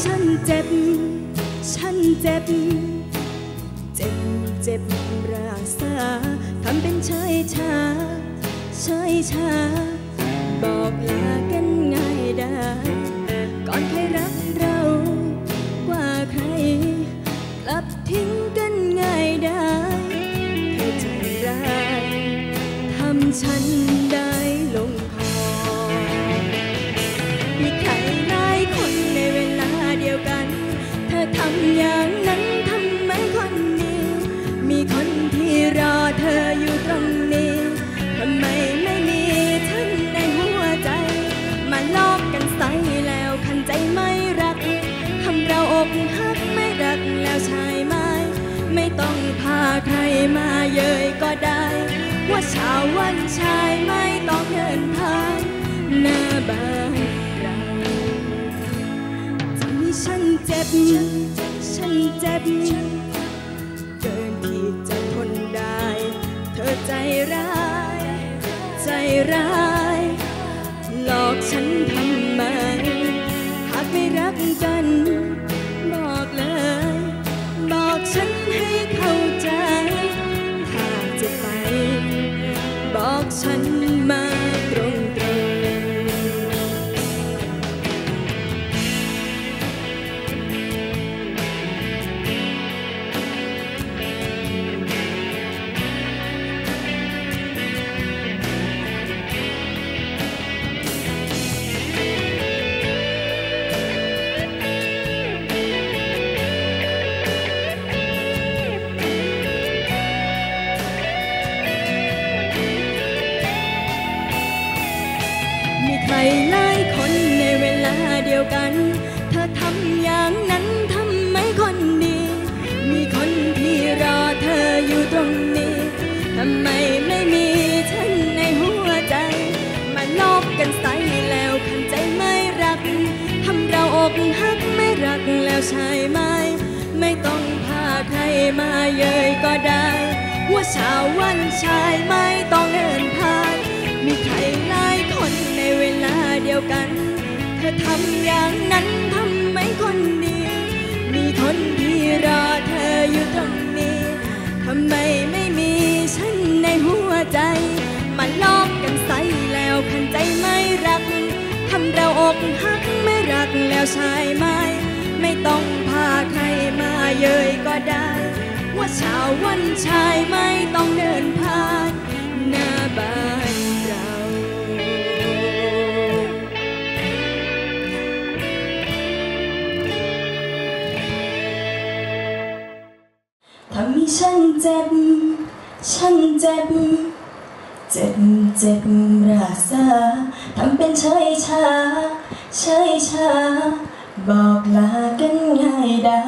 ฉันเจ็บ ฉันเจ็บ เจ็บเจ็บรักษาทำเป็นเฉยชาเฉยชา บอกลากันง่ายได้ ก่อนใครรักเรากว่าใคร กลับทิ้งกันง่ายได้เธอใจร้ายทำฉันได้ำอย่างนั้นทำไมคนนี้มีคนที่รอเธออยู่ตรงนี้ทำไมไม่มีฉันในหัวใจ มาลอกกันใส่แล้วคันใจไม่รักทำเราอกหักไม่รักแล้วใช่ไหมไม่ต้องพาใครมาเย้ยก็ได้ ว่าชาวันชายไม่ต้องเดินผ่านหน้าบ้าน บ ฉันเจ็บ เกินที่จะทนได้ เธอใจร้าย ใจร้าย หลอกฉันทำไม หากไม่รักกัน บอกเลย บอกฉันให้เข้าใจ ถ้าจะไป บอกฉัน แล้วใช่ไหม ไม่ต้องพาใครมาเย้ยก็ได้ ว่าเช้าววันชายไม่ต้องเดินผ่าน มีใครหลายคนในเวลาเดียวกัน เธอทำอย่างนั้นทำไม่คนดี มีคนที่รอเธออยู่ตรงนี้ทำไมไม่มีฉันในหัวใจมาลอกกันใส่แล้วขันใจไม่รักทำเราอกหักไม่รักแล้วใช่ไหมไม่ ต้องพาใครมาเย้ยก็ได้ ว่าชาววันชายไม่ต้องเดินผ่านหน้าบ้านเราถ้ามีฉันเจ็บ ฉันเจ็บ เจ็บเจ็บรักษาทำเป็นเฉยชาเฉยชา บอกลากันง่ายได้